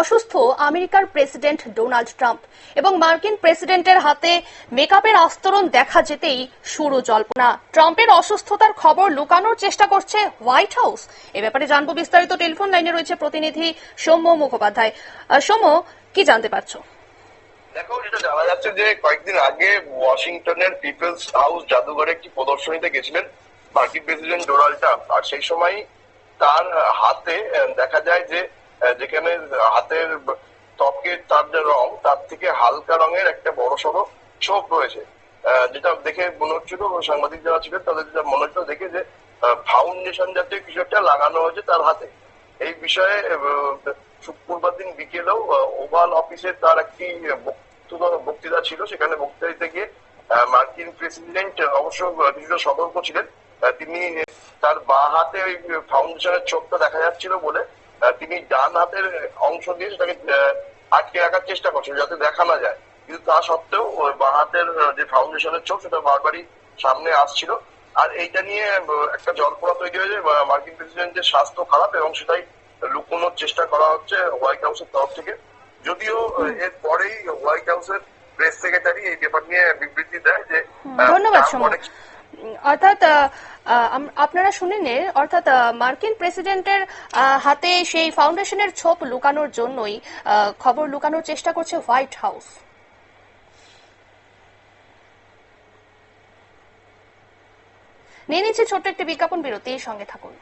অসুস্থ আমেরিকার president Donald Trump এবং মার্কিন প্রেসিডেন্টের হাতে মেকআপের আস্তরণ দেখা যেতেই শুরু জল্পনা। ট্রাম্পের অসুস্থতার খবর লুকানোর চেষ্টা করছে হোয়াইট হাউস। এ ব্যাপারে জানব বিস্তারিত। টেলিফোন লাইনে রয়েছে প্রতিনিধি সৌম্য মুখোপাধ্যায়। সৌম্য, কি জানতে পারছ? দেখো যেটা জানা যাচ্ছে যে কয়েকদিন আগে ওয়াশিংটনের পিপলস হাউস জাদুঘরে একটি প্রদর্শনীতে গেছিলেন মার্কিন প্রেসিডেন্ট ডোনাল্ড ট্রাম্প। আর সেই সময় তার হাতে দেখা যায় যে যেখানে হাতের ত্বকের তার যে রং, তার থেকে হালকা রঙের একটা বড় সড়ো ছোপ রয়েছে। যেটা দেখে মনে হচ্ছিল, সাংবাদিক যারা ছিলেন, তাদের যেটা মনে হচ্ছিল, দেখে যে ফাউন্ডেশন জাতীয় কিছু একটা লাগানো হয়েছে তার হাতে। এই বিষয়ে শুক্রবার দিন বিকেলেও ওভাল অফিসে তার একটি বক্তৃতা ছিল। সেখানে বক্তৃতা দিতে গিয়ে মার্কিন প্রেসিডেন্ট অবশ্য কিছুটা সতর্ক ছিলেন। তিনি তার বা হাতে ওই ফাউন্ডেশনের চোখটা দেখা যাচ্ছিল বলে তিনি ডান হাতের অংশ দিয়ে সেটাকে আটকে রাখার চেষ্টা করছিলেন যাতে দেখা না যায়। কিন্তু তা সত্ত্বেও ওই বাঁ হাতের যে ফাউন্ডেশনের চোখ সেটা বারবারই সামনে আসছিল। আর এইটা নিয়ে একটা জল্পনা তৈরি হয়েছে মার্কিন প্রেসিডেন্টের স্বাস্থ্য খারাপ এবং সেটাই লুকোনোর চেষ্টা করা হচ্ছে হোয়াইট হাউসের তরফ থেকে। যদিও এর পরেই হোয়াইট হাউসের প্রেস সেক্রেটারি এই ব্যাপার নিয়ে বিবৃতি দেয় যে ধন্যবাদ অর্থাৎ আপনারা শুনেন, অর্থাৎ মার্কিন প্রেসিডেন্টের হাতে সেই ফাউন্ডেশনের ছোপ লুকানোর জন্যই খবর লুকানোর চেষ্টা করছে হোয়াইট হাউস। নিয়ে নিচ্ছে ছোট্ট একটি বিজ্ঞাপন বিরতি সঙ্গে থাকুন।